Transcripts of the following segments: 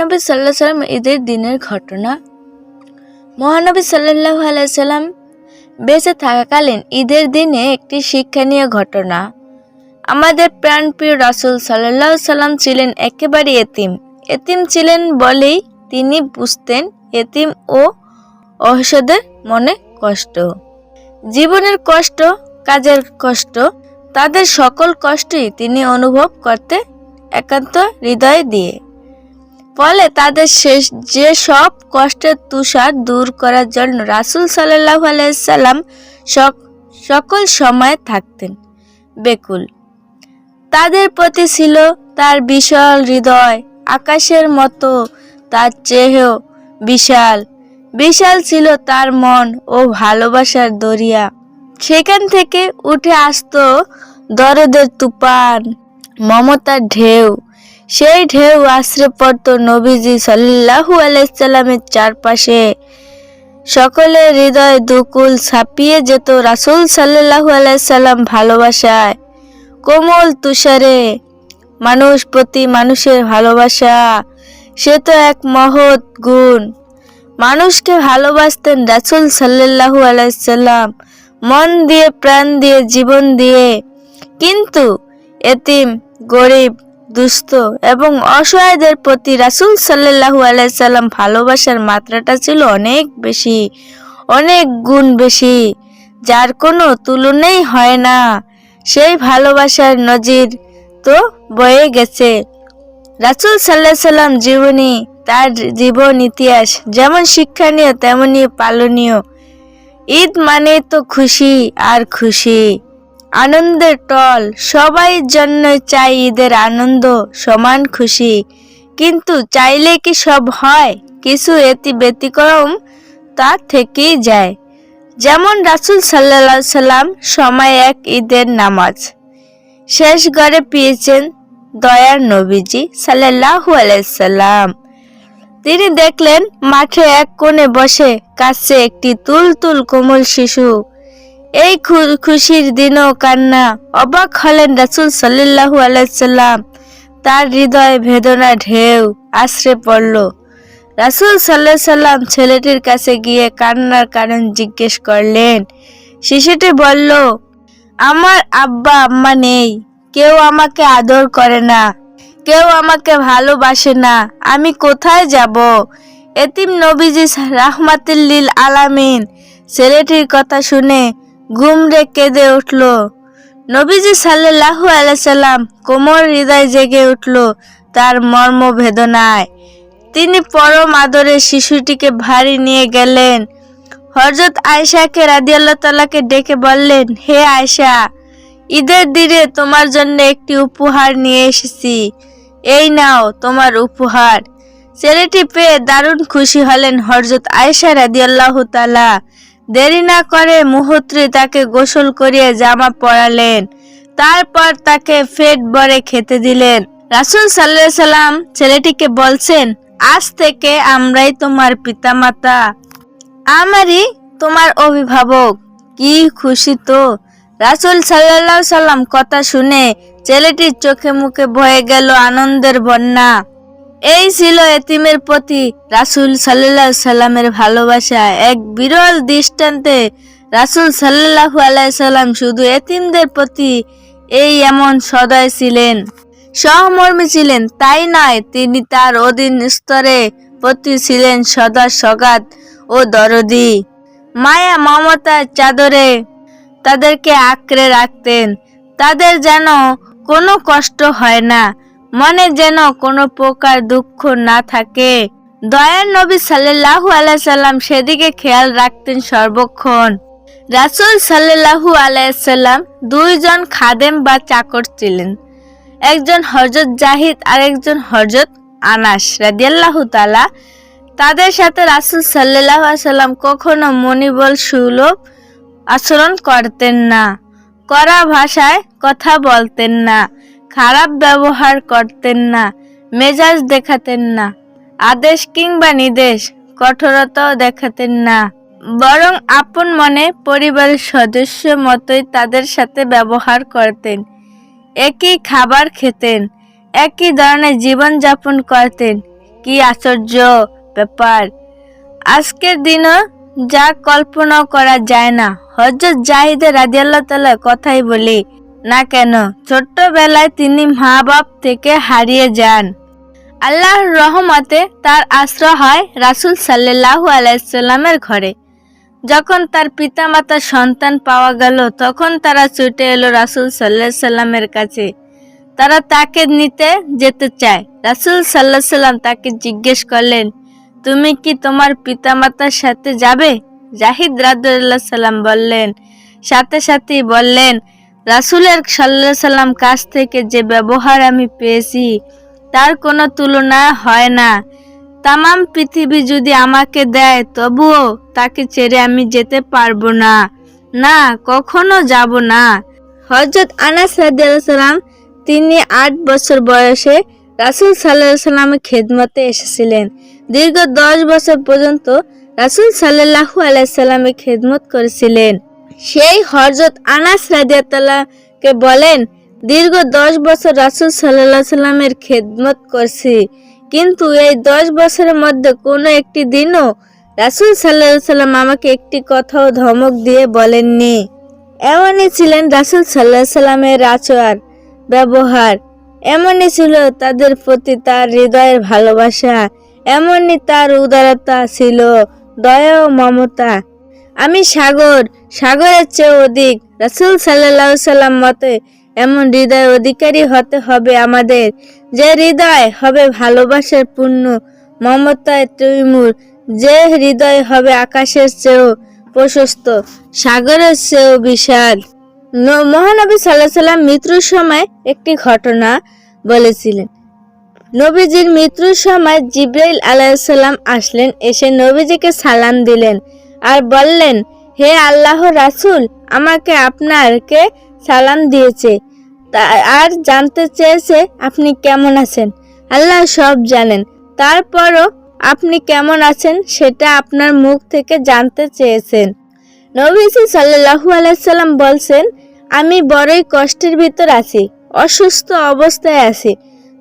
মহানবী সাল্লাহ সাল্লাম ঈদের দিনের ঘটনা। মহানবী সাল্লাহ আলাইসাল্লাম বেঁচে থাকাকালীন ঈদের দিনে একটি শিক্ষণীয় ঘটনা। আমাদের প্রাণপ্রিয় রাসুল সাল্লাহ সাল্লাম ছিলেন একেবারে এতিম। এতিম ছিলেন বলেই তিনি বুঝতেন এতিম ও অহসদের মনে কষ্ট। জীবনের কষ্ট, কাজের কষ্ট, তাদের সকল কষ্টই তিনি অনুভব করতে একান্ত হৃদয় দিয়ে। ফলে তাদের শেষ যে সব কষ্টের তুষার দূর করার জন্য রাসুল সাল্লাহ আলাইসাল্লাম সকল সময় থাকতেন। বেকুল। তাদের প্রতি ছিল তার বিশাল হৃদয়, আকাশের মতো তার চেহেও বিশাল। বিশাল ছিল তার মন ও ভালোবাসার দরিয়া। সেখান থেকে উঠে আসতো দরদের তুফান, মমতার ঢেউ। সেই ঢেউ আশ্রে পড়ত নবীজি সাল্লাহু আলাইসাল্লামের চারপাশে। সকলের হৃদয় দুকুল ছাপিয়ে যেত রাসুল সাল্লাহু আলাইসাল্লাম ভালোবাসায়। কোমল তুষারে মানুষ প্রতি মানুষের ভালোবাসা, সে তো এক মহৎ গুণ। মানুষকে ভালোবাসতেন রাসুল সাল্লাহু আলাইসাল্লাম মন দিয়ে, প্রাণ দিয়ে, জীবন দিয়ে। কিন্তু এতিম, গরিব দুস্থ এবং অসহায়দের প্রতি রাসুল সাল্লাহু আলাইসাল্লাম ভালোবাসার মাত্রাটা ছিল অনেক বেশি, অনেক গুণ বেশি, যার কোনো তুলনাই হয় না। সেই ভালোবাসার নজির তো বয়ে গেছে। রাসুল সাল্লাহ সাল্লাম জীবনী, তার জীবন ইতিহাস যেমন শিক্ষণীয় তেমনই পালনীয়। ঈদ মানে তো খুশি আর খুশি। আনন্দের টল। সবাই জন্য চাই ঈদের আনন্দ, সমান খুশি। কিন্তু চাইলে কি সব হয়? কিছু এতি ব্যতিক্রম তা থেকেই যায়। যেমন রাসুল সাল্লা সাল্লাম সময় এক ঈদের নামাজ। শেষ ঘরে পেয়েছেন দয়ার নবীজি সাল্লাহু আলাইসাল্লাম তিনি দেখলেন, মাঠে এক কোণে বসে কাছে একটি তুল তুল কোমল শিশু এই খুশির দিনও কান্না। অবাক হলেন রাসুল সাল্লাহু আলাইসাল্লাম তার হৃদয় ভেদনা ঢেউ আশ্রে পড়ল। রাসুল সাল্লাহ সাল্লাম ছেলেটির কাছে গিয়ে কান্নার কারণ জিজ্ঞেস করলেন। শিশুটি বলল, আমার আব্বা আম্মা নেই। কেউ আমাকে আদর করে না। কেউ আমাকে ভালোবাসে না। আমি কোথায় যাব? এতিম নবীজি রাহমাতুল্লিল আলামিন ছেলেটির কথা শুনে ঘুমরে কেঁদে উঠল। নবীজি সাল্লাহু আলাইসাল্লাম কোমর হৃদয় জেগে উঠল তার মর্ম বেদনায়। তিনি পরম আদরে শিশুটিকে ভারী নিয়ে গেলেন। হজরত আয়সাকে রাদিয়াল্লাহ তালাকে ডেকে বললেন, হে আয়সা ঈদের দিনে তোমার জন্য একটি উপহার নিয়ে এসেছি। এই নাও তোমার উপহার। ছেলেটি পেয়ে দারুণ খুশি হলেন হরজত আয়সা রাদিয়াল্লাহ তালা দেরি না করে মুহূর্তে তাকে গোসল করিয়ে জামা পরালেন। তারপর তাকে ফেট বরে খেতে দিলেন। রাসুল সাল্লাহ সাল্লাম ছেলেটিকে বলছেন, আজ থেকে আমরাই তোমার পিতামাতা। আমারই তোমার অভিভাবক। কি খুশি তো? রাসুল সাল্লাহ সাল্লাম কথা শুনে ছেলেটির চোখে মুখে বয়ে গেল আনন্দের বন্যা। এই ছিল এতিমের প্রতি রাসুল সাল্লাহ সাল্লামের ভালোবাসা। এক বিরল দৃষ্টান্তে রাসুল সাল্লাহু আলাইসাল্লাম শুধু এতিমদের প্রতি এই এমন সদয় ছিলেন, সহমর্মী ছিলেন। তাই নয়, তিনি তার অধীন স্তরে প্রতি ছিলেন সদা সগাত ও দরদি। মায়া মমতার চাদরে তাদেরকে আঁকড়ে রাখতেন। তাদের যেন কোনো কষ্ট হয় না। মনে যেন কোনো প্রকার দুঃখ না থাকে। দয়ার নবী সাল্লাহু আলাইসাল্লাম সেদিকে খেয়াল রাখতেন সর্বক্ষণ। রাসুল সাল্লাহু আলাইসাল্লাম দুইজন খাদেম বা চাকর ছিলেন। একজন হজরত জাহিদ আর একজন হজরত আনাস রাদিয়াল্লাহু তালা তাদের সাথে রাসুল সাল্লাহ সাল্লাম কখনো মনিবল সুলভ আচরণ করতেন না। করা ভাষায় কথা বলতেন না। খারাপ ব্যবহার করতেন না, মেজাজ দেখাতেন না, আদেশ কিংবা নির্দেশ কঠোরতাও দেখাতেন না। বরং আপন মনে পরিবারের সদস্য মতোই তাদের সাথে ব্যবহার করতেন, একই খাবার খেতেন, একই ধরনের জীবনযাপন করতেন। কি আশ্চর্য ব্যাপার! আজকের দিনও যা কল্পনা করা যায় না। হজরত জাহিদে রাজিয়াল্লাহ তালা কথাই বলি না কেন? ছোট্টবেলায় তিনি মা বাপ থেকে হারিয়ে যান। আল্লাহর রহমতে তার আশ্রয় হয় রাসুল সাল্লাহু আলাইসাল্লামের ঘরে। যখন তার পিতামাতার সন্তান পাওয়া গেল, তখন তারা ছুটে এলো রাসুল সাল্লাহ সাল্লামের কাছে। তারা তাকে নিতে যেতে চায়। রাসুল সাল্লাহ সাল্লাম তাকে জিজ্ঞেস করলেন, তুমি কি তোমার পিতামাতার সাথে যাবে? জাহিদ রাদুল্লাহ সাল্লাম বললেন, সাথে সাথেই। বললেন রাসুলের সাল্লাহ সাল্লাম কাছ থেকে যে ব্যবহার আমি পেয়েছি, তার কোনো তুলনা হয় না। তামাম পৃথিবী যদি আমাকে দেয়, তবুও তাকে ছেড়ে আমি যেতে পারব না। না, কখনো যাব না। হজরত আনাস রাদিয়াল্লাহু তিনি আট বছর বয়সে রাসুল সাল্লাহ সাল্লামের খেদমতে এসেছিলেন। দীর্ঘ দশ বছর পর্যন্ত রাসুল সাল্লাহু আলাইসাল্লামের খেদমত করেছিলেন। সেই হজরত আনাস রাদিয়াতাল্লাহকে বলেন, দীর্ঘ দশ বছর রাসুল সাল্লাহ সাল্লামের খেদমত করছি, কিন্তু এই দশ বছরের মধ্যে কোনো একটি দিনও রাসুল সাল্লাহ সাল্লাম আমাকে একটি কথাও ধমক দিয়ে বলেননি। এমনই ছিলেন রাসুল সাল্লাহ সাল্লামের আচর ব্যবহার। এমনই ছিল তাদের প্রতি তার হৃদয়ের ভালোবাসা। এমনই তার উদারতা ছিল, দয়া ও মমতা। আমি সাগর সাগরের চেয়ে অধিক রাসুল সাল্লাহ সাল্লাম মতে এমন হৃদয় অধিকারী হতে হবে আমাদের। যে হৃদয় হবে ভালোবাসার পূর্ণ মমতায় তৈমুর যে হৃদয় হবে আকাশের চেয়েও প্রশস্ত, সাগরের চেয়েও বিশাল। মহানবী সাল্লাহ সাল্লাম মৃত্যুর সময় একটি ঘটনা বলেছিলেন। নবীজির মৃত্যুর সময় জিব্রাইল আলাইসাল্লাম আসলেন, এসে নবীজিকে সালাম দিলেন আর বললেন হে আল্লাহ রাসূল, আমাকে আপনারকে সালাম দিয়েছে। আর জানতে চেয়েছে আপনি কেমন আছেন? আল্লাহ সব জানেন। তারপরও আপনি কেমন আছেন সেটা আপনার মুখ থেকে জানতে চেয়েছেন। নবীজি সাল্লাহু আলাইসাল্লাম বলছেন, আমি বড়ই কষ্টের ভিতর আছি, অসুস্থ অবস্থায় আছি।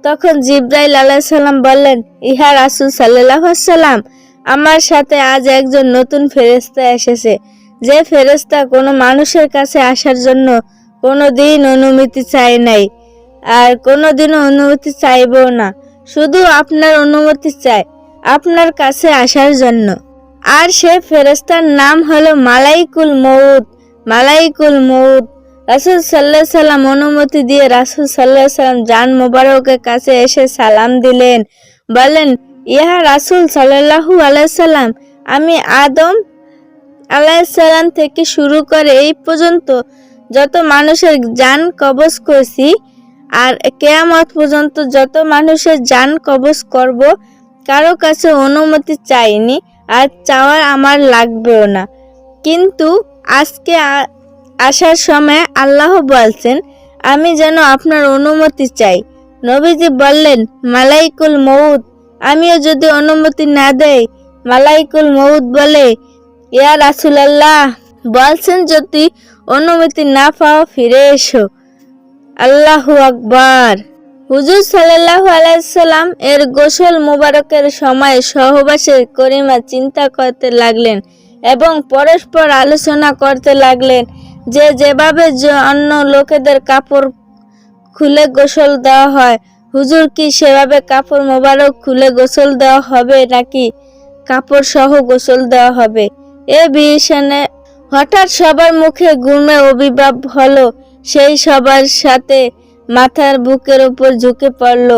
তখন জিব্রাইল আলাইসাল্লাম বললেন, ইহা রাসুল সাল্লাহ সাল্লাম, আমার সাথে আজ একজন নতুন ফেরেস্তা এসেছে। যে ফেরেস্তা কোনো মানুষের কাছে আসার জন্য কোনো দিন অনুমতি চায় নাই, আর কোনো দিনও অনুমতি চাইবও না, শুধু আপনার অনুমতি চায়, আপনার কাছে আসার জন্য। আর সে ফেরেস্তার নাম হলো মালাইকুল মৌদ মালাইকুল মৌদ রাসুল সাল্লাহ সাল্লাম অনুমতি দিয়ে রাসুল সাল্লাহ সাল্লাম জান মোবারকের কাছে এসে সালাম দিলেন বলেন ইহা রাসুল সাল্লাহু আলাইসাল্লাম আমি আদম আলাইসাল্লাম থেকে শুরু করে এই পর্যন্ত যত মানুষের জান কবজ করছি আর কেয়ামত পর্যন্ত যত মানুষের জান কবজ করব, কারও কাছে অনুমতি চাইনি আর চাওয়ার আমার লাগবেও না। কিন্তু আজকে আসার সময় আল্লাহ বলছেন, আমি যেন আপনার অনুমতি চাই। নবীজি বললেন, মালাইকুল মৌদ আমিও যদি অনুমতি না দেই, মালাইকুল মৌদ বলে ইয়া রাসুলাল্লাহ, বলছেন যদি অনুমতি না পাও, ফিরে এসো। আল্লাহু আকবার। হুজুর সাল্লাল্লাহু আলাইসাল্লাম এর গোসল মুবারকের সময় সহবাসের করিমা চিন্তা করতে লাগলেন এবং পরস্পর আলোচনা করতে লাগলেন যে যেভাবে অন্য লোকেদের কাপড় খুলে গোসল দেওয়া হয়, হুজুর কি সেভাবে কাপড় মোবারক খুলে গোসল দেওয়া হবে নাকি কাপড় সহ গোসল দেওয়া হবে? এ বিষয়ে হঠাৎ সবার মুখে গুমে অভিভাব হলো। সেই সবার সাথে মাথার বুকের উপর ঝুঁকে পড়ল।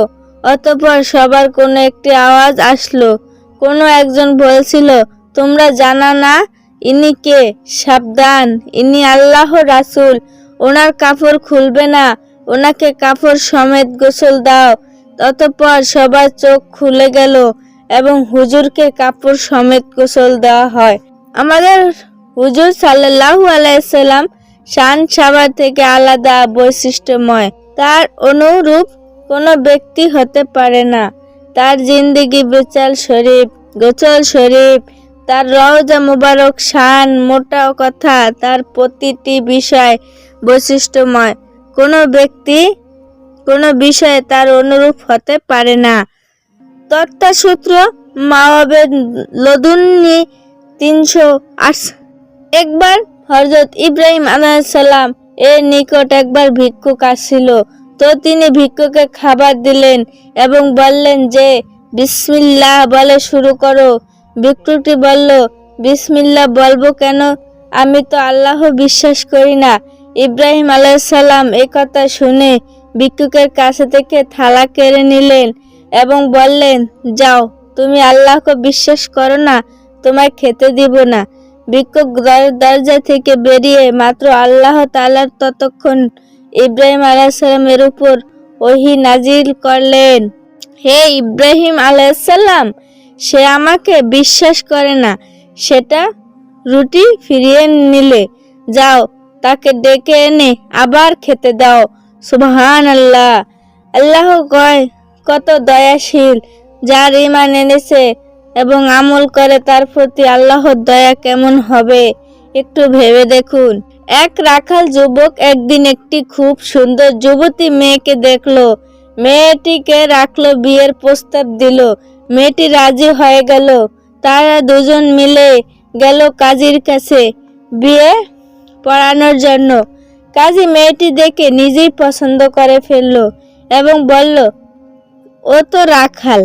অতঃপর সবার কোনো একটি আওয়াজ আসলো। কোনো একজন বলছিল, তোমরা জানা না, ইনি কে? সাবধান, ইনি আল্লাহ রাসুল। ওনার কাপড় খুলবে না, ওনাকে কাপড় সমেত গোসল দাও। অতঃপর সবার চোখ খুলে গেল এবং হুজুরকে কাপড় সমেত গোসল দেওয়া হয়। আমাদের হুজুর সাল্লাল্লাহু আলাইসাল্লাম শান সাবার থেকে আলাদা বৈশিষ্ট্যময়। তার অনুরূপ কোনো ব্যক্তি হতে পারে না। তার জিন্দিগি বেচাল শরীফ গোচল শরীফ, তার রওজা মুবারক শান, মোটা কথা, তার প্রতিটি বিষয় বৈশিষ্ট্যময়। কোনো ব্যক্তি কোনো বিষয়ে তার অনুরূপ হতে পারে না। তথ্যসূত্র মাওয়াবের লদুন্নি তিনশো আট একবার হজরত ইব্রাহিম আলাইসাল্লাম এর নিকট একবার ভিক্ষুক আসছিল তো তিনি ভিক্ষুকে খাবার দিলেন এবং বললেন যে, বিসমিল্লাহ বলে শুরু করো। ভিক্ষুকটি বলল, বিসমিল্লাহ বলব কেন? আমি তো আল্লাহ বিশ্বাস করি না। ইব্রাহিম আলাইসাল্লাম এ কথা শুনে ভিক্ষুকের কাছে থেকে থালা কেড়ে নিলেন এবং বললেন, যাও, তুমি আল্লাহকে বিশ্বাস করো না তোমায় খেতে দিব না। দর- দরজা থেকে বেরিয়ে মাত্র আল্লাহ তালার ততক্ষণ ইব্রাহিম আলাইসাল্লামের উপর ওহি নাজিল করলেন। হে ইব্রাহিম আলাইসাল্লাম সে আমাকে বিশ্বাস করে না। সেটা রুটি ফিরিয়ে নিলে, যাও, তাকে ডেকে এনে আবার খেতে দাও। সুবহান আল্লাহ আল্লাহ কয়, কত দয়াশীল, যার ইমান এনেছে এবং আমল করে তার প্রতি আল্লাহর দয়া কেমন হবে? একটু ভেবে দেখুন। এক রাখাল যুবক একদিন একটি খুব সুন্দর যুবতী মেয়েকে দেখল। মেয়েটিকে রাখল, বিয়ের প্রস্তাব দিল। মেয়েটি রাজি হয়ে গেল। তারা দুজন মিলে গেল কাজীর কাছে বিয়ে পড়ানোর জন্য। কাজী মেয়েটি দেখে নিজেই পছন্দ করে ফেলল এবং বলল, ও তো রাখাল।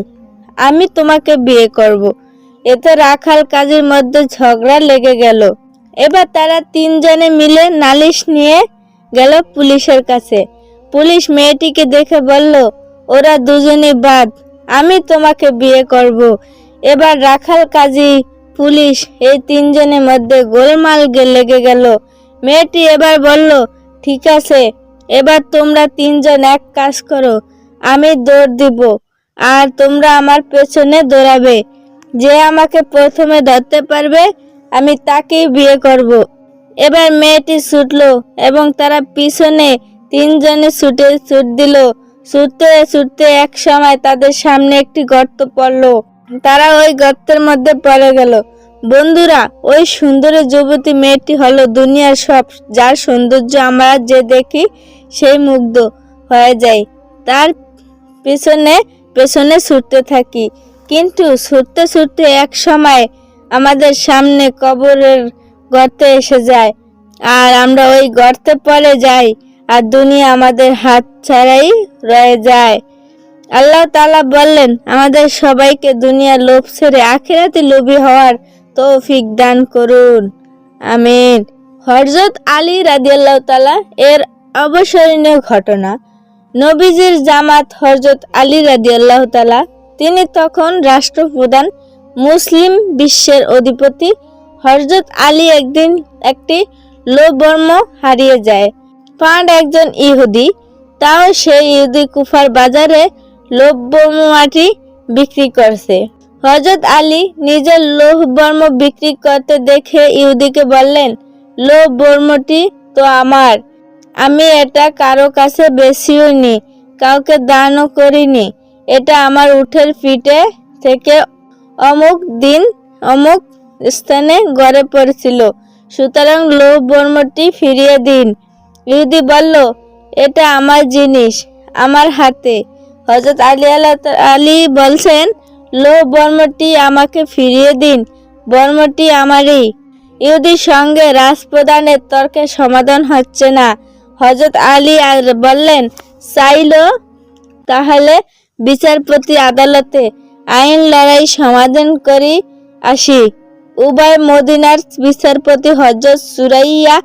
আমি তোমাকে বিয়ে করব। এতে রাখাল কাজের মধ্যে ঝগড়া লেগে গেল এবার তারা তিনজনে মিলে নালিশ নিয়ে গেল পুলিশের কাছে পুলিশ মেয়েটিকে দেখে বলল, ওরা দুজনে বাদ, আমি তোমাকে বিয়ে করব। এবার রাখাল, কাজী, পুলিশ এই তিনজনের মধ্যে গোলমাল লেগে গেল মেয়েটি এবার বলল, ঠিক আছে, এবার তোমরা তিনজন এক কাজ করো, আমি দৌড় দিব আর তোমরা আমার পেছনে দৌড়াবে। যে আমাকে প্রথমে ধরতে পারবে, আমি তাকেই বিয়ে করব। এবার মেয়েটি ছুটলো এবং তারা পিছনে তিনজনে ছুটে ছুট দিল। ছুটতে ছুটতে এক সময় তাদের সামনে একটি গর্ত পড়ল। তারা ওই গর্তের মধ্যে পড়ে গেল। বন্ধুরা, ওই সুন্দরী যুবতী মেয়েটি হলো দুনিয়ার সব, যার সৌন্দর্য আমরা যে দেখি, সেই মুগ্ধ হয়ে যায়। তার পেছনে পেছনে ছুটতে থাকি। কিন্তু ছুটতে ছুটতে এক সময় আমাদের সামনে কবরের গর্তে এসে যায়। আর আমরা ওই গর্তে পড়ে যাই আর দুনিয়া আমাদের হাত ছাড়াই রয়ে যায়। আল্লাহ তালা বললেন, আমাদের সবাইকে দুনিয়ার লোভ ছেড়ে আখেরাতে লোভী হওয়ার তৌফিক দান করুন। আমিন। হযরত আলী রাদিয়াল্লাহু তালা এর অবসরণীয় ঘটনা। নবীজির জামাত হযরত আলী রাদিয়াল্লাহু তাআলা, তিনি তখন রাষ্ট্রপ্রধান মুসলিম বিশ্বের অধিপতি। হযরত আলী একদিন একটি লোবর্ম হারিয়ে যায়। পাঁড একজন ইহুদি, তাও সেই ইহুদি কুফার বাজারে লোহবর্মটি বিক্রি করছে। হযরত আলী নিজের লোহ বর্ম বিক্রি করতে দেখে ইহুদিকে বললেন লোহ বর্মটি তো আমার। আমি এটা কারও কাছে বেশিও নি কাউকে দানও করিনি। এটা আমার উঠের পিঠে থেকে অমুক দিন অমুক স্থানে গড়ে পড়েছিল। সুতরাং লোভ বর্মটি ফিরিয়ে দিন। ইহুদি বলল, এটা আমার জিনিস, আমার হাতে। হজরত আলী আল্লাহ আলী বলছেন, লোভ বর্মটি আমাকে ফিরিয়ে দিন, বর্মটি আমারই। ইহুদির সঙ্গে রাজপ্রধানের তর্কের সমাধান হচ্ছে না। হজরত আলী বললেন, চাইলো তাহলে বিচারপতি আদালতে আইন লড়াই সমাধান করি আসি। উভয় মদিনার বিচারপতি হজরত সুরাইয়া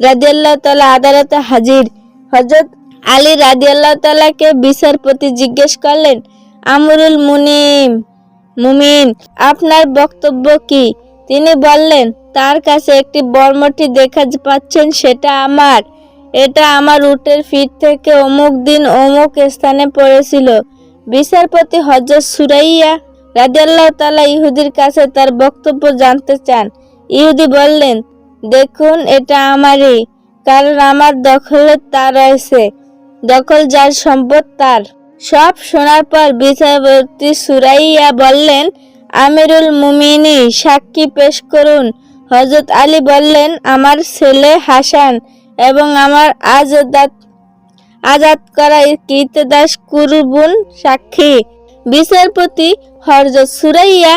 রাজিয়াল্লাহ তালা আদালতে হাজির। হজরত আলী রাজিয়াল্লাহ তালাকে বিচারপতি জিজ্ঞেস করলেন, আমরুল মুনিম, মুমিন, আপনার বক্তব্য কি? তিনি বললেন, তার কাছে একটি বর্মটি দেখা পাচ্ছেন, সেটা আমার। এটা আমার উটের ফিট থেকে অমুক দিন অমুক স্থানে পড়েছিল। বিচারপতি হজরত সুরাইয়া রাজিয়াল্লাহ তালা ইহুদির কাছে তার বক্তব্য জানতে চান। ইহুদি বললেন, দেখুন, এটা আমারই, কারণ আমার দখলে তা রয়েছে, দখল যার সম্পদ তার। সব শোনার পর বিচারপতি সুরাইয়া বললেন, আমিরুল মুমিনি সাক্ষী পেশ করুন। হজরত আলী বললেন, আমার ছেলে হাসান এবং আমার আজাদ আজাদ করা কীর্তদাস কুরুবুন সাক্ষী। বিচারপতি হরজত সুরাইয়া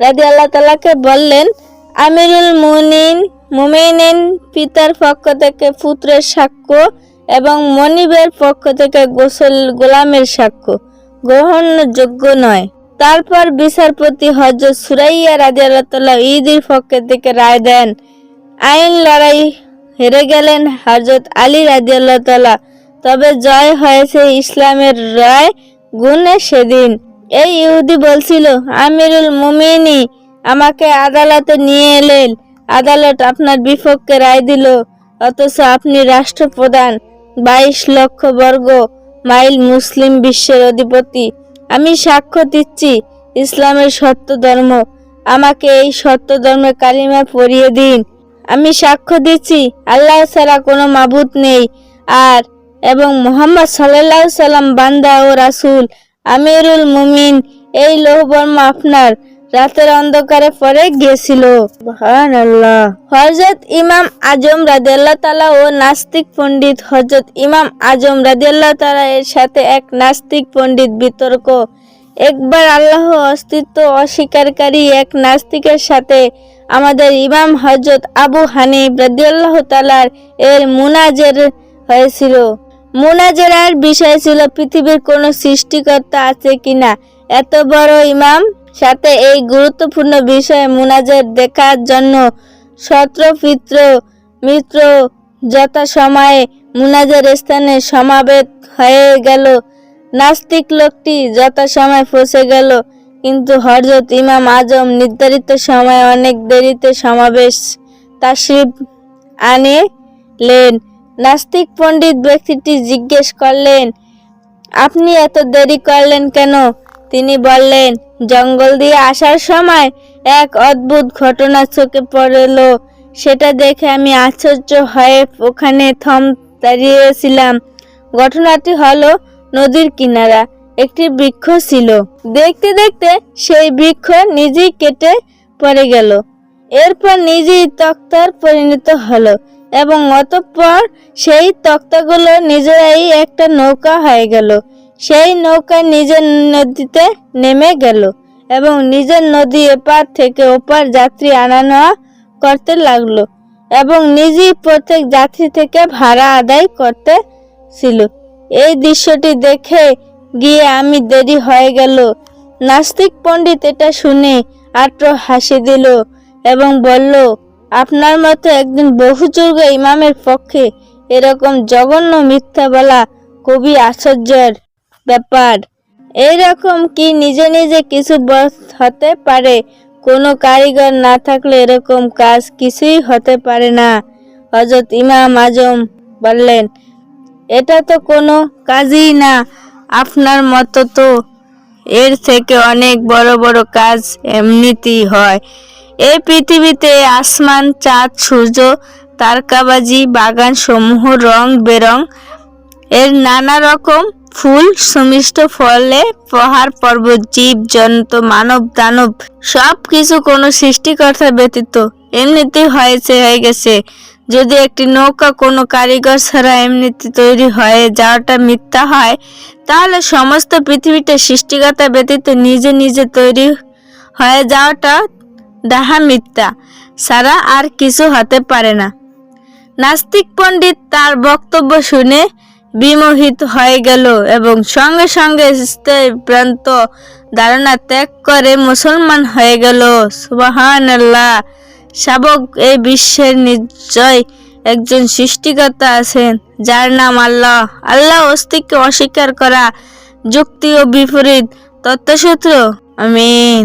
রাজি আল্লাহ তালাকে বললেন, আমিরুল মুনিন মুমিনিন পিতার পক্ষ থেকে পুত্রের সাক্ষ্য এবং মনিবের পক্ষ থেকে গোসল গোলামের সাক্ষ্য। গ্রহণযোগ্য নয়। তারপর বিচারপতি হজরত সুরাইয়া রাজি আল্লাহ তাল্লাহ ঈদের পক্ষ থেকে রায় দেন। আইন লড়াই হেরে গেলেন হজরত আলী রাজি আল্লাহ তাল্লাহ তবে জয় হয়েছে ইসলামের রায় গুণে সেদিন। এই ইহুদি বলছিল, আমিরুল মুমিনি আমাকে আদালতে নিয়ে এলেন। আদালত আপনার বিপক্ষে রায় দিল, অথচ আপনি রাষ্ট্রপ্রধান, বাইশ লক্ষ বর্গ মাইল মুসলিম বিশ্বের অধিপতি। আমি সাক্ষ্য দিচ্ছি, ইসলামের সত্য ধর্ম। আমাকে এই সত্য ধর্মের কালিমা পড়িয়ে দিন। আমি সাক্ষ্য দিচ্ছি আল্লাহ ছাড়া কোনো মাবুদ নেই। আর এবং মোহাম্মদ সাল্লাহ সাল্লাম বান্দা ও রাসূল আমিরুল মুমিন এই লৌহবর্ম আপনার রাতের অন্ধকারে পরে গিয়েছিল। আল্লাহ হজরত ইমাম আজম রাদিয়াল্লাহ তালা ও নাস্তিক পণ্ডিত হজরত ইমাম আজম রাদিয়াল্লাহ তালা এর সাথে এক নাস্তিক পণ্ডিত বিতর্ক। একবার আল্লাহ অস্তিত্ব অস্বীকারী এক নাস্তিকের সাথে আমাদের ইমাম হজরত আবু হানিফ রাদিয়াল্লাহ তালার এর মুনাজের হয়েছিল। মুনাজেরার বিষয় ছিল, পৃথিবীর কোনো সৃষ্টিকর্তা আছে কিনা। এত বড় ইমাম, সাথে এই গুরুত্বপূর্ণ বিষয়ে মুনাজের দেখার জন্য সত্রপিত্র মিত্র যথাসময়ে মুনাজের স্থানে সমাবেত হয়ে গেল। নাস্তিক লোকটি যথাসময় পৌঁছে গেল। কিন্তু হজরত ইমাম আজম নির্ধারিত সময়ে অনেক দেরিতে সমাবেশ তাশরিফ আনলেন। নাস্তিক পণ্ডিত ব্যক্তিটি জিজ্ঞেস করলেন, আপনি এত দেরি করলেন কেন? তিনি বললেন, জঙ্গল দিয়ে আসার সময় এক অদ্ভুত ঘটনা চোখে পড়ল। সেটা দেখে আমি আশ্চর্য হয়ে ওখানে থম দাঁড়িয়েছিলাম। ঘটনাটি হলো নদীর কিনারা। একটি বৃক্ষ ছিল। দেখতে দেখতে সেই বৃক্ষ নিজেই কেটে পড়ে গেল। এরপর নিজেই তক্তার পরিণত হলো এবং অতঃপর সেই তক্তাগুলো নিজেরাই একটা নৌকা হয়ে গেল। সেই নৌকা নিজের নদীতে নেমে গেল এবং নিজের নদী এপার থেকে ওপার যাত্রী আনা নেওয়া করতে লাগল এবং নিজেই প্রত্যেক যাত্রী থেকে ভাড়া আদায় করতে ছিল। এই দৃশ্যটি দেখে গিয়ে আমি দেরি হয়ে গেল। নাস্তিক পণ্ডিত এটা শুনে আট্র হাসি দিল এবং বলল, আপনার মতো একদিন বহুযুর্গ ইমামের পক্ষে এরকম জঘন্য মিথ্যা বলা খুবই আশ্চর্যের ব্যাপার। এইরকম কি নিজে নিজে কিছু হতে পারে? কোনো কারিগর না থাকলে এরকম কাজ কিছুই হতে পারে না। হজরত ইমাম আজম বললেন, এটা তো কোনো কাজই না। আপনার মতো তো এর থেকে অনেক বড় বড় কাজ এমনিতেই হয়। এই পৃথিবীতে আসমান, চাঁদ, সূর্য, তারকাবাজি বাগান সমূহ রং বেরং। এর নানা রকম ফুল, সুমিষ্ট ফলে পাহাড় পর্বত জীব, জন্তু, মানব, দানব সব কিছু কোনো সৃষ্টিকর্তা ব্যতীত এমনিতেই হয়েছে, হয়ে গেছে। যদি একটি নৌকা কোনো কারিগর ছাড়া এমনিতে তৈরি হয়ে যাওয়াটা মিথ্যা হয়, তাহলে সমস্ত পৃথিবীটা সৃষ্টিকর্তা ব্যতীত নিজে নিজে তৈরি হয়ে যাওয়াটা ডাহা মিথ্যা সারা আর কিছু হতে পারে না। নাস্তিক পণ্ডিত তার বক্তব্য শুনে বিমোহিত হয়ে গেল এবং সঙ্গে সঙ্গে প্রান্ত ধারণা ত্যাগ করে মুসলমান হয়ে গেল। সুবাহান আল্লাহ শাবক এই বিশ্বের নিশ্চয় একজন সৃষ্টিকর্তা আছেন, যার নাম আল্লাহ। আল্লাহ অস্তিত্বকে অস্বীকার করা যুক্তি ও বিপরীত তত্ত্বসূত্র। আমিন।